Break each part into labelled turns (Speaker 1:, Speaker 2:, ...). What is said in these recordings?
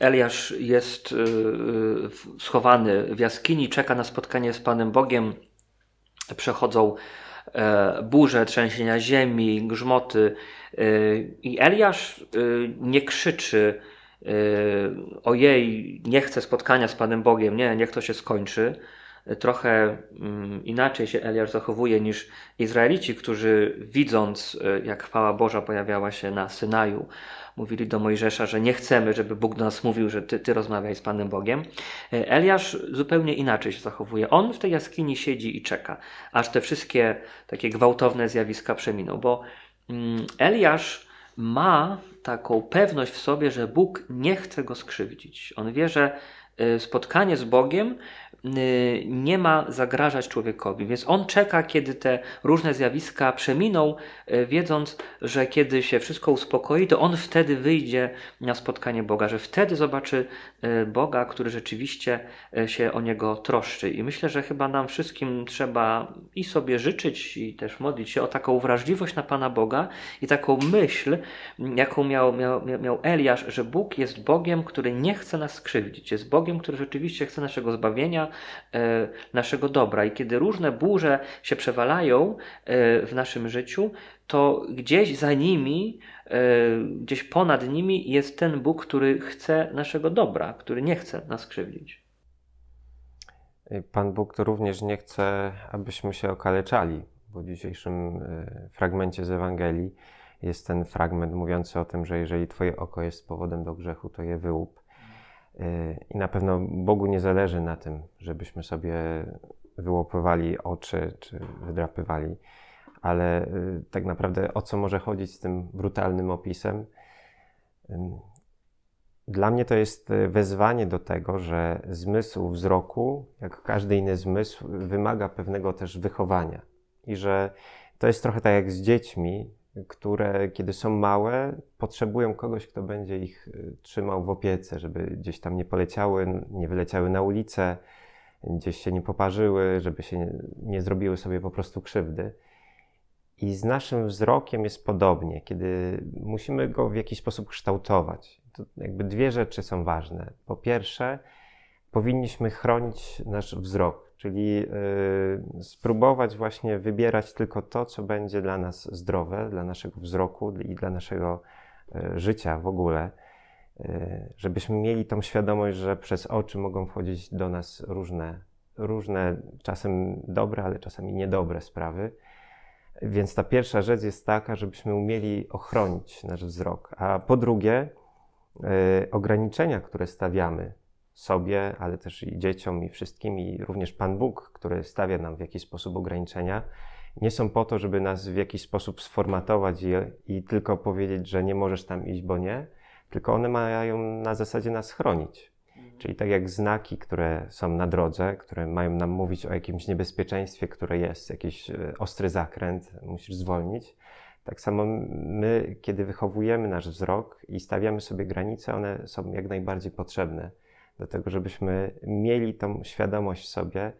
Speaker 1: Eliasz jest y, y, schowany w jaskini, czeka na spotkanie z Panem Bogiem. Przechodzą e, burze, trzęsienia ziemi, grzmoty. y, I Eliasz nie krzyczy: Ojej, nie chcę spotkania z Panem Bogiem, nie, niech to się skończy. Trochę mm, inaczej się Eliasz zachowuje niż Izraelici, którzy widząc, y, jak chwała Boża pojawiała się na Synaju, mówili do Mojżesza, że nie chcemy, żeby Bóg do nas mówił, że ty, ty rozmawiaj z Panem Bogiem. E, Eliasz zupełnie inaczej się zachowuje. On w tej jaskini siedzi i czeka, aż te wszystkie takie gwałtowne zjawiska przeminą, bo mm, Eliasz ma taką pewność w sobie, że Bóg nie chce go skrzywdzić. On wie, że y, spotkanie z Bogiem nie ma zagrażać człowiekowi, więc on czeka, kiedy te różne zjawiska przeminą, y, wiedząc, że kiedy się wszystko uspokoi, to on wtedy wyjdzie na spotkanie Boga, że wtedy zobaczy y, Boga, który rzeczywiście y, się o niego troszczy. I myślę, że chyba nam wszystkim trzeba i sobie życzyć, i też modlić się o taką wrażliwość na Pana Boga i taką myśl, jaką miał, miał, miał- Eliasz, że Bóg jest Bogiem, który nie chce nas skrzywdzić, jest Bogiem, który rzeczywiście chce naszego zbawienia, naszego dobra. I kiedy różne burze się przewalają e, w naszym życiu, to gdzieś za nimi, e, gdzieś ponad nimi jest ten Bóg, który chce naszego dobra, który nie chce nas krzywdzić.
Speaker 2: Pan Bóg to również nie chce, abyśmy się okaleczali, bo w dzisiejszym e, fragmencie z Ewangelii jest ten fragment mówiący o tym, że jeżeli Twoje oko jest powodem do grzechu, to je wyłup. E, I na pewno Bogu nie zależy na tym, żebyśmy sobie wyłopywali oczy czy wydrapywali, ale e, tak naprawdę o co może chodzić z tym brutalnym opisem? Dla mnie to jest e, wezwanie do tego, że zmysł wzroku, jak każdy inny zmysł, wymaga pewnego też wychowania. I że to jest trochę tak jak z dziećmi, które kiedy są małe, potrzebują kogoś, kto będzie ich e, trzymał w opiece, żeby gdzieś tam nie poleciały, nie wyleciały na ulicę, gdzieś się nie poparzyły, żeby się nie zrobiły sobie po prostu krzywdy. I z naszym wzrokiem jest podobnie, kiedy musimy go w jakiś sposób kształtować. To jakby dwie rzeczy są ważne. Po pierwsze, powinniśmy chronić nasz wzrok, czyli yy, spróbować właśnie wybierać tylko to, co będzie dla nas zdrowe, dla naszego wzroku i dla naszego yy, życia w ogóle. Yy, żebyśmy mieli tą świadomość, że przez oczy mogą wchodzić do nas różne, różne czasem dobre, ale czasami niedobre sprawy. Więc ta pierwsza rzecz jest taka, żebyśmy umieli ochronić nasz wzrok. A po drugie, ograniczenia, które stawiamy sobie, ale też i dzieciom, i wszystkim, i również Pan Bóg, który stawia nam w jakiś sposób ograniczenia, nie są po to, żeby nas w jakiś sposób sformatować i, i tylko powiedzieć, że nie możesz tam iść, bo nie, tylko one mają na zasadzie nas chronić. Czyli tak jak znaki, które są na drodze, które mają nam mówić o jakimś niebezpieczeństwie, które jest, jakiś e, ostry zakręt, musisz zwolnić. Tak samo my, kiedy wychowujemy nasz wzrok i stawiamy sobie granice, one są jak najbardziej potrzebne do tego, żebyśmy mieli tą świadomość w sobie,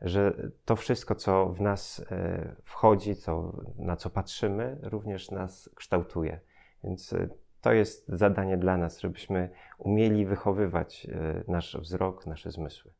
Speaker 2: że to wszystko, co w nas e, wchodzi, co, na co patrzymy, również nas kształtuje. Więc e, to jest zadanie dla nas, żebyśmy umieli wychowywać e, nasz wzrok, nasze zmysły.